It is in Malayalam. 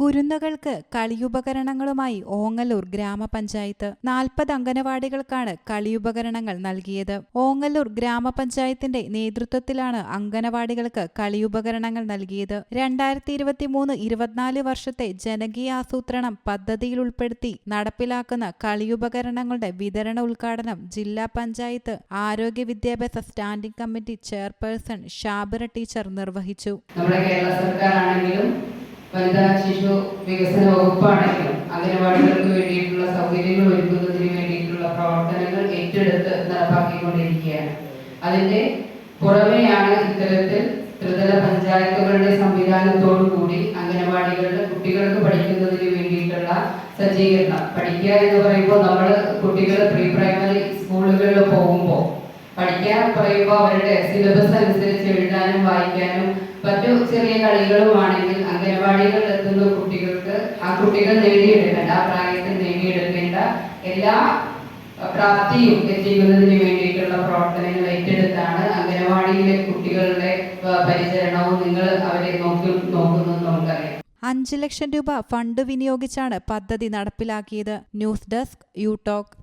കുരുന്നുകൾക്ക് കളിയുപകരണങ്ങളുമായി ഓങ്ങല്ലൂർ ഗ്രാമപഞ്ചായത്ത്. നാൽപ്പത് അംഗനവാടികൾക്കാണ് കളിയുപകരണങ്ങൾ നൽകിയത്. ഓങ്ങല്ലൂർ ഗ്രാമപഞ്ചായത്തിന്റെ നേതൃത്വത്തിലാണ് അംഗനവാടികൾക്ക് കളിയുപകരണങ്ങൾ നൽകിയത്. രണ്ടായിരത്തി ഇരുപത്തി മൂന്ന് ഇരുപത്തിനാല് വർഷത്തെ ജനകീയ ആസൂത്രണം പദ്ധതിയിൽ ഉൾപ്പെടുത്തി നടപ്പിലാക്കുന്ന കളിയുപകരണങ്ങളുടെ വിതരണ ഉദ്ഘാടനം ജില്ലാ പഞ്ചായത്ത് ആരോഗ്യ വിദ്യാഭ്യാസ standing committee chairperson Shabira teacher നിർവഹിച്ചു. നമ്മുടെ കേരള സർക്കാർ ആണെങ്കിലും വനിതാ ശിശു വികസന വകുപ്പാണെങ്കിലും അംഗനവാടികൾക്ക് വേണ്ടിയിട്ടുള്ള സൗകര്യങ്ങൾ ഒരുക്കുന്നതിന് വേണ്ടിയിട്ടുള്ള പ്രവർത്തനങ്ങൾ ഏറ്റെടുത്ത് നടപ്പാക്കിക്കൊണ്ടിരിക്കുകയാണ്. അതിന്റെ പുറമെയാണ് ഇത്തരത്തിൽ ത്രിതല പഞ്ചായത്തുകളുടെ സംവിധാനത്തോടു കൂടി അംഗനവാടികളുടെ കുട്ടികൾക്ക് പഠിക്കുന്നതിന് വേണ്ടിയിട്ടുള്ള സജ്ജീകരണം. പഠിക്കുക എന്ന് പറയുമ്പോൾ നമ്മൾ കുട്ടികൾ പഠിക്കാൻ പറയുമ്പോൾ അവരുടെ സിലബസ് അനുസരിച്ച് എഴുതാനും വായിക്കാനും മറ്റു ചെറിയ കളികളുമാണെങ്കിൽ അംഗനവാടികളിൽ എത്തുന്ന കുട്ടികൾക്ക് ആ കുട്ടികൾ നേടിയെടുക്കേണ്ട ആ പ്രായത്തിൽ നേടിയെടുക്കേണ്ട എല്ലാ പ്രാപ്തിയും എത്തിക്കുന്നതിന് വേണ്ടിയിട്ടുള്ള പ്രവർത്തനങ്ങൾ ഏറ്റെടുത്താണ് അംഗനവാടിയിലെ കുട്ടികളുടെ പരിചരണവും നിങ്ങൾ അവരെ നോക്കി നോക്കുന്നത് നമുക്കറിയാം അഞ്ച് ലക്ഷം രൂപ ഫണ്ട് വിനിയോഗിച്ചാണ് പദ്ധതി നടപ്പിലാക്കിയത്. News desk you talk